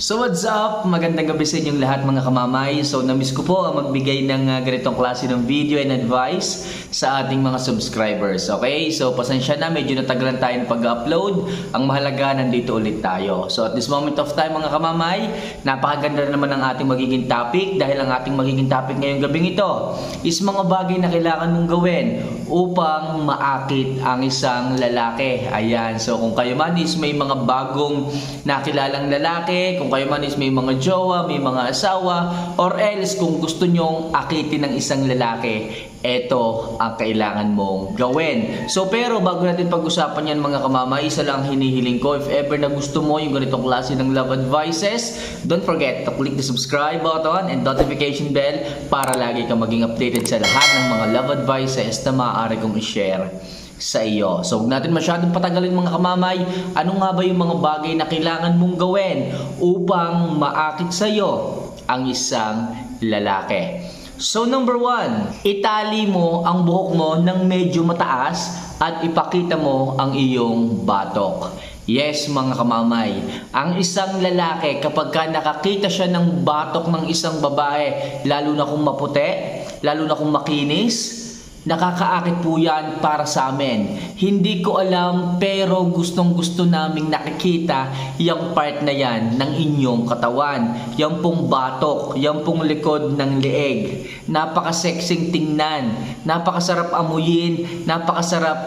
So what's up? Magandang gabi sa inyong lahat mga kamamay. So namiss ko po ang magbigay ng uh, ganitong klase ng video and advice sa ating mga subscribers. Okay? So pasensya na, medyo natagalan tayo pag-upload. Ang mahalaga, nandito ulit tayo. So at this moment of time mga kamamay, napakaganda naman ng ating magiging topic dahil ang ating magiging topic ngayong gabing ito is mga bagay na kailangan mong gawin upang maakit ang isang lalaki. Ayan. So kung kayo man is may mga bagong nakilalang lalaki, kung kayo man is may mga jowa, may mga asawa, or else kung gusto nyong akitin ng isang lalaki, ito ang kailangan mong gawin. So pero bago natin pag-usapan yan mga kamama, isa lang hinihiling ko. If ever na gusto mo yung ganitong klase ng love advices, don't forget to click the subscribe button and notification bell para lagi ka maging updated sa lahat ng mga love advices na maaari kong i-share sa iyo. So, huwag natin masyadong patagalin mga kamamay. Ano nga ba yung mga bagay na kailangan mong gawin upang maakit sa iyo ang isang lalaki? So, number one, itali mo ang buhok mo ng medyo mataas at ipakita mo ang iyong batok. Yes, mga kamamay. Ang isang lalaki, kapag ka nakakita siya ng batok ng isang babae, lalo na kung maputi, lalo na kung makinis, Nakakaakit po yan para sa amin. Hindi ko alam pero gustong gusto naming nakikita yung part na yan ng inyong katawan. Yung pong batok, yung pong likod ng leeg. Napaka-sexing tingnan. Napakasarap amuyin. Napakasarap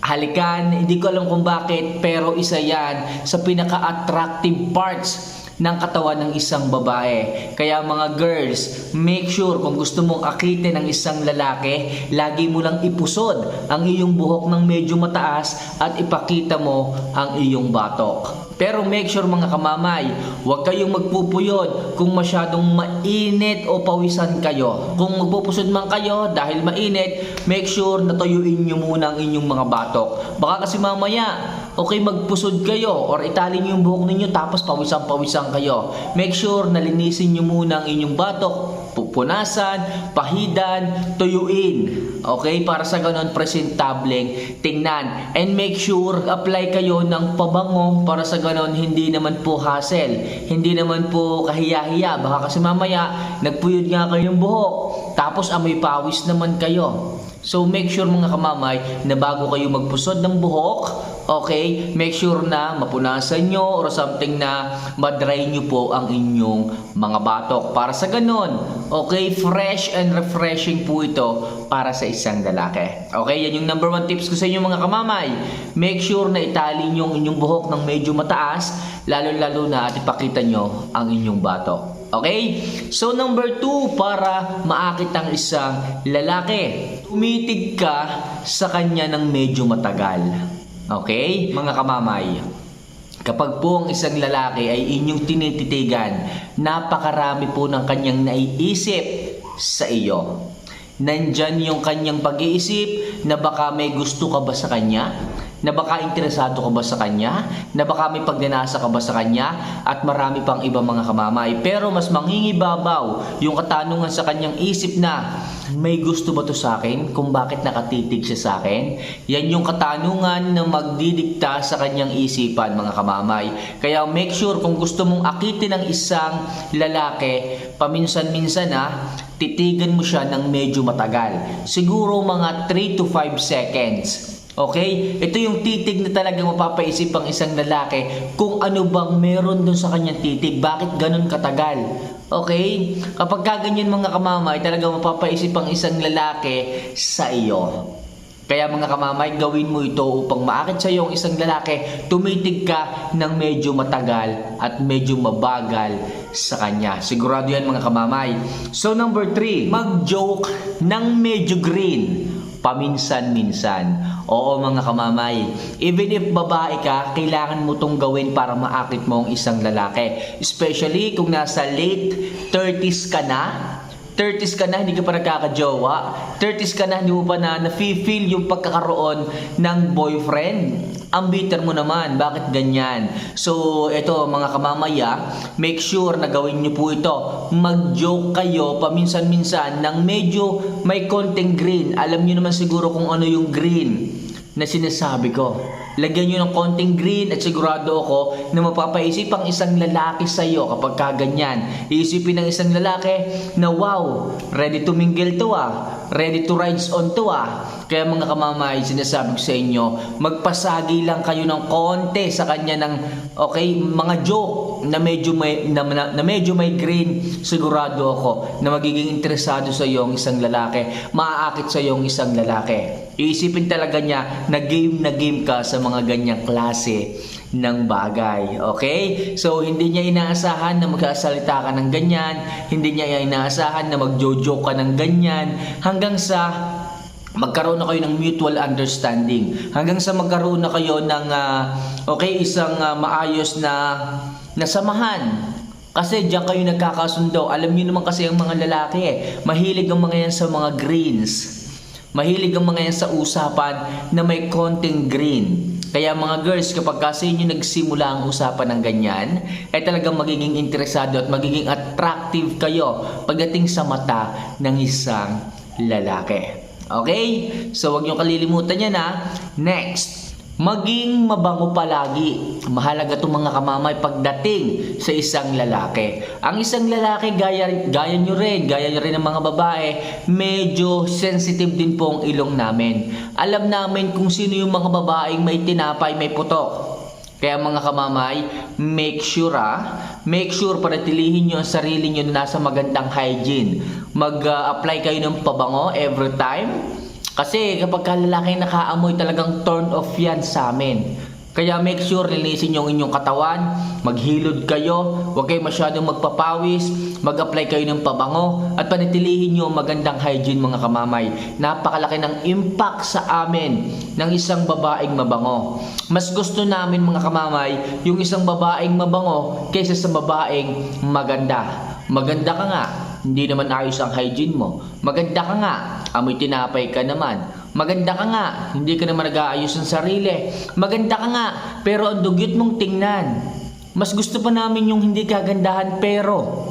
halikan. Hindi ko alam kung bakit pero isa yan sa pinaka-attractive parts ng katawan ng isang babae. Kaya mga girls, make sure kung gusto mong akitin ng isang lalaki, lagi mo lang ipusod ang iyong buhok ng medyo mataas at ipakita mo ang iyong batok. Pero make sure mga kamamay, huwag kayong magpupuyod kung masyadong mainit o pawisan kayo. Kung magpupusod man kayo dahil mainit, make sure na tuyuin nyo muna ang inyong mga batok. Baka kasi mamaya, okay magpusod kayo or itali nyo yung buhok ninyo tapos pawisan-pawisan kayo. Make sure na linisin nyo muna ang inyong batok, pupunasan, pahidan, tuyuin. Okay? Para sa ganon, presentableng tingnan. And make sure, apply kayo ng pabango para sa ganon, hindi naman po hassle. Hindi naman po kahiya-hiya. Baka kasi mamaya, nagpuyod nga kayong buhok. Tapos amoy pawis naman kayo. So make sure mga kamamay na bago kayo magpusod ng buhok, okay, make sure na mapunasan nyo or something na madry nyo po ang inyong mga batok. Para sa ganon, okay, fresh and refreshing po ito para sa isang lalaki. Okay, yan yung number one tips ko sa inyo mga kamamay. Make sure na itali nyo ang inyong buhok ng medyo mataas, lalo-lalo na at ipakita nyo ang inyong batok. Okay? So number two, para maakit ang isang lalaki, tumitig ka sa kanya ng medyo matagal. Okay? Mga kamamay, kapag po ang isang lalaki ay inyong tinititigan, napakarami po ng kanyang naiisip sa iyo. Nandyan yung kanyang pag-iisip na baka may gusto ka ba sa kanya? Na baka interesado ka ba sa kanya, na baka may pagnanasa ka ba sa kanya, at marami pang ibang mga kamamay. Pero mas mangingibabaw yung katanungan sa kanyang isip na, may gusto ba to sa akin? Kung bakit nakatitig siya sa akin? Yan yung katanungan na magdidikta sa kanyang isipan mga kamamay. Kaya make sure kung gusto mong akitin ng isang lalaki, paminsan-minsan na, titigan mo siya ng medyo matagal. Siguro mga 3 to 5 seconds. Okay? Ito yung titig na talaga mapapaisip ang isang lalaki kung ano bang meron doon sa kanyang titig. Bakit ganun katagal? Okay? Kapag kaganyan mga kamamay, talaga mapapaisip ang isang lalaki sa iyo. Kaya mga kamamay, gawin mo ito upang maakit sa iyo ang isang lalaki, tumitig ka ng medyo matagal at medyo mabagal sa kanya. Sigurado yan mga kamamay. So number 3, mag-joke ng medyo green paminsan-minsan. Oo mga kamamay, even if babae ka, kailangan mo tong gawin para maakit mo ang isang lalaki. Especially kung nasa late 30s ka na, 30s ka na, hindi ka pa nagkakajowa. 30s ka na, hindi mo pa na na-feel yung pagkakaroon ng boyfriend. Ang bitter mo naman, bakit ganyan? So, ito mga kamamaya, make sure na gawin nyo po ito. Mag-joke kayo paminsan-minsan ng medyo may konting green. Alam nyo naman siguro kung ano yung green na sinasabi ko. Lagyan nyo ng konting green at sigurado ako na mapapaisip ang isang lalaki sa iyo kapag kaganyan. Iisipin ng isang lalaki na wow, ready to mingle to ah. Ready to rides on to ah. Kaya mga kamamay, sinasabi ko sa inyo, magpasagi lang kayo ng konti sa kanya ng okay, mga joke na medyo may na, na, na medyo may green. Sigurado ako na magiging interesado sa iyo ang isang lalaki. Maaakit sa iyo ang isang lalaki. Iisipin talaga niya na game na game ka sa mga ganyang klase ng bagay. Okay? So, hindi niya inaasahan na magkasalita ka ng ganyan. Hindi niya inaasahan na magjojoke ka ng ganyan. Hanggang sa magkaroon na kayo ng mutual understanding. Hanggang sa magkaroon na kayo ng ah, okay, isang ah, maayos na na samahan. Kasi diyan kayo nagkakasundo. Alam niyo naman kasi ang mga lalaki eh. Mahilig ang mga yan sa mga greens. Mahilig ang mga yan sa usapan na may konting green. Kaya mga girls, kapag kasi inyo nagsimula ang usapan ng ganyan, ay talagang magiging interesado at magiging attractive kayo pagdating sa mata ng isang lalaki. Okay? So, wag niyo kalilimutan yan ha. Next, maging mabango palagi. Mahalaga itong mga kamamay pagdating sa isang lalaki. Ang isang lalaki, gaya, gaya nyo rin, gaya nyo rin ng mga babae, medyo sensitive din po ang ilong namin. Alam namin kung sino yung mga babaeng may tinapay, may putok. Kaya mga kamamay, make sure ah, make sure panatilihin nyo ang sarili nyo na nasa magandang hygiene. Mag-apply kayo ng pabango every time. Kasi kapag ka lalaki nakaamoy talagang turn off yan sa amin. Kaya make sure linisin yung inyong katawan, maghilod kayo, huwag kayo masyadong magpapawis, mag-apply kayo ng pabango, at panatilihin nyo ang magandang hygiene mga kamamay. Napakalaki ng impact sa amin ng isang babaeng mabango. Mas gusto namin mga kamamay yung isang babaeng mabango kaysa sa babaeng maganda. Maganda ka nga, hindi naman ayos ang hygiene mo. Maganda ka nga, amoy tinapay ka naman. Maganda ka nga, hindi ka naman nag-aayos ng sarili. Maganda ka nga, pero ang dugyot mong tingnan. Mas gusto pa namin yung hindi kagandahan pero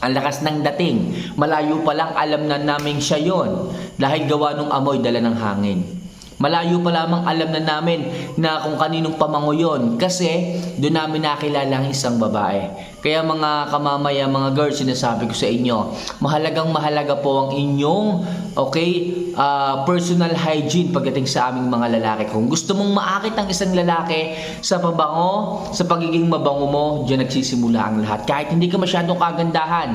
ang lakas ng dating. Malayo pa lang alam na namin siya yon dahil gawa nung amoy dala ng hangin. Malayo pa lamang alam na namin na kung kaninong pamango yon kasi doon namin nakilala ang isang babae. Kaya mga kamamaya, mga girls, sinasabi ko sa inyo, mahalagang mahalaga po ang inyong okay, ah, personal hygiene pagdating sa aming mga lalaki. Kung gusto mong maakit ang isang lalaki sa pabango, sa pagiging mabango mo, diyan nagsisimula ang lahat. Kahit hindi ka masyadong kagandahan,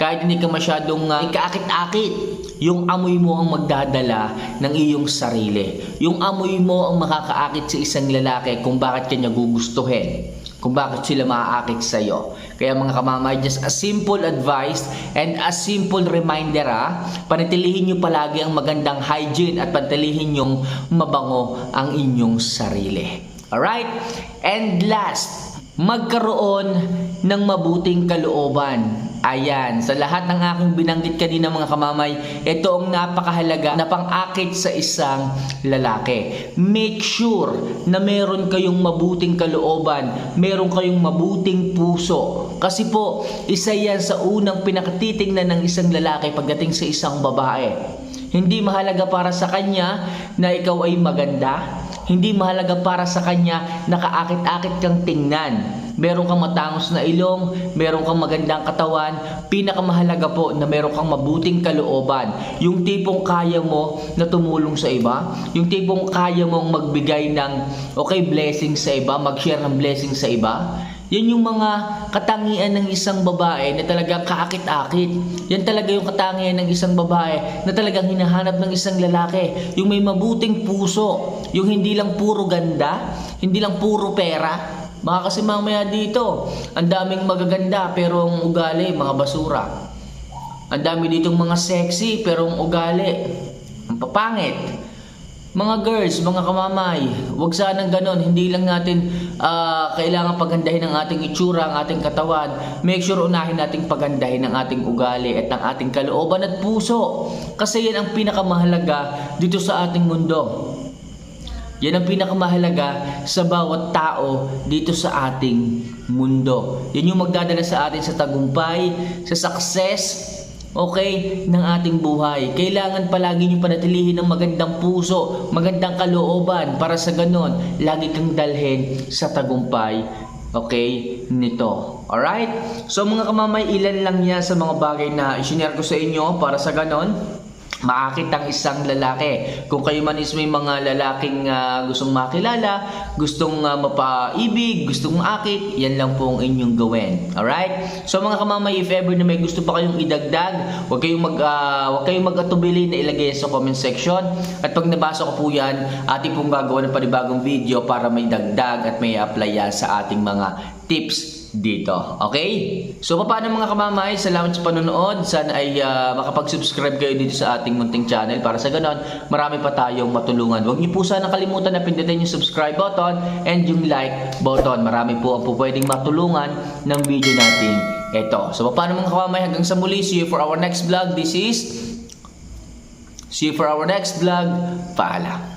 kahit hindi ka masyadong uh, ikaakit-akit, yung amoy mo ang magdadala ng iyong sarili. Yung amoy mo ang makakaakit sa isang lalaki kung bakit kanya gugustuhin. Kung bakit sila maaakit sa iyo. Kaya mga kamamay, just a simple advice and a simple reminder ha, panatilihin nyo palagi ang magandang hygiene at panatilihin nyong mabango ang inyong sarili. Alright? And last, magkaroon ng mabuting kalooban. Ayan, sa lahat ng aking binanggit kanina mga kamamay, ito ang napakahalaga na pang-akit sa isang lalaki. Make sure na meron kayong mabuting kalooban, meron kayong mabuting puso. Kasi po, isa yan sa unang pinakatitingnan ng isang lalaki pagdating sa isang babae. Hindi mahalaga para sa kanya na ikaw ay maganda. Hindi mahalaga para sa kanya na kaakit-akit kang tingnan. Meron kang matangos na ilong, meron kang magandang katawan, pinakamahalaga po na meron kang mabuting kalooban. Yung tipong kaya mo na tumulong sa iba, yung tipong kaya mong magbigay ng okay blessing sa iba, mag-share ng blessing sa iba. Yan yung mga katangian ng isang babae na talagang kaakit-akit. Yan talaga yung katangian ng isang babae na talagang hinahanap ng isang lalaki. Yung may mabuting puso. Yung hindi lang puro ganda, hindi lang puro pera. Baka kasi mamaya dito, ang daming magaganda pero ang ugali, mga basura. Ang dami ditong mga sexy pero ang ugali, ang papangit. Mga girls, mga kamamay, wag sanang ganon. Hindi lang natin ah, kailangan pagandahin ang ating itsura, ang ating katawan. Make sure unahin nating pagandahin ang ating ugali at ang ating kalooban at puso. Kasi yan ang pinakamahalaga dito sa ating mundo. Yan ang pinakamahalaga sa bawat tao dito sa ating mundo. Yan yung magdadala sa atin sa tagumpay, sa success, okay, ng ating buhay. Kailangan palagi nyo panatilihin ng magandang puso, magandang kalooban para sa ganon, lagi kang dalhin sa tagumpay, okay, nito. Alright? So mga kamamay, ilan lang yan sa mga bagay na isinare ko sa inyo para sa ganon, maakit ang isang lalaki. Kung kayo man is may mga lalaking ah, gustong makilala, gustong ah, mapaibig, gustong maakit, yan lang po ang inyong gawin. Alright? So mga kamamay, if ever na may gusto pa kayong idagdag, huwag kayong, mag, ah, huwag kayong mag-atubili na ilagay sa comment section. At pag nabasa ko po yan, ating pong gagawa ng panibagong video para may dagdag at may apply yan sa ating mga tips dito. Okay? So, paano mga kamamay? Salamat sa panonood. Sana ay ah, makapag-subscribe kayo dito sa ating munting channel para sa ganon, marami pa tayong matulungan. Huwag niyo po sana kalimutan na pindutin yung subscribe button and yung like button. Marami po ang po pwedeng matulungan ng video natin ito. So, paano mga kamamay? Hanggang sa muli. See you for our next vlog. This is... See you for our next vlog. Paalam.